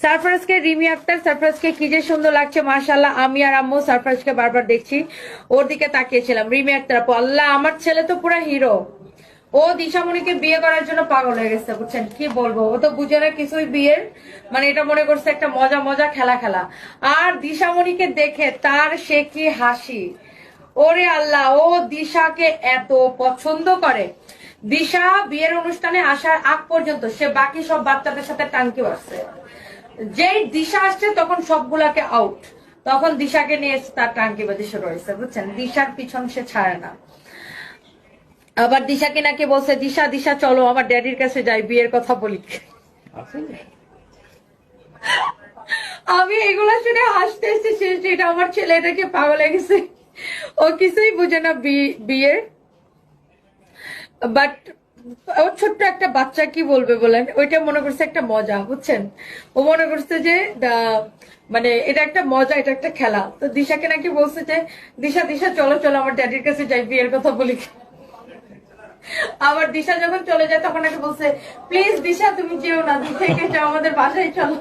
সারফরাজকে রিমি আক্তার সারফরাজকে কি যে সুন্দর লাগছে মাশাল্লাহ আমি আর আম্মু সারফরাজকে বারবার দেখছি। ওর দিকে তাকিয়েছিলাম, রিমি আক্তার আপু, আল্লাহ, আমার ছেলে তো পুরা হিরো। ও দিশামণিকে বিয়ে করার জন্য পাগল হয়ে গেছে, বুঝছেন? কি বলব? ও তো বুঝে না কিছুই বিয়ের মানে এটা মনে করছে একটা মজা মজা খেলা খেলা। আর দিশামণিকে দেখে তার সে কি হাসি। ওরে আল্লাহ, ও দিশাকে এত পছন্দ করে। দিশা বিয়ের অনুষ্ঠানে আসার আগ পর্যন্ত সে বাকি সব বাচ্চাদের সাথে টাঙ্কি বাড়ছে যেই দিশা আসছে তখন সবগুলাকে আউট তখন দিশাকে নিয়ে এসে তার টাঙ্কি বাজি শুরু হয়েছে বুঝছেন? দিশার পিছন সে ছাড়ে না। আবার দিশাকে নাকি বলছে দিশা দিশা চলো আমার ড্যাডির কাছে যাই বিয়ের কথা বলি। আমি এগুলা শুনে হাসতে হাসতে শেষ এটা আমার ছেলে এটাকে পাগল লেগেছে ও কিছুই বুঝে না বিয়ের। বাট ও ছোট্ট একটা বাচ্চা কি বলবে বলেন ওইটা মনে করছে একটা মজা, বুঝছেন? ও মনে করছে যে মানে এটা একটা মজা, এটা একটা খেলা। তো দিশাকে নাকি বলছে যে, দিশা দিশা, চলো চলো, আমার ড্যাডির কাছে যাই, বিয়ের কথা বলি। আবার দিশা যখন চলে যায়, তখন নাকি বলছে প্লিজ দিশা, তুমি যেও না দিশা যাও, আমাদের বাসায় চলো।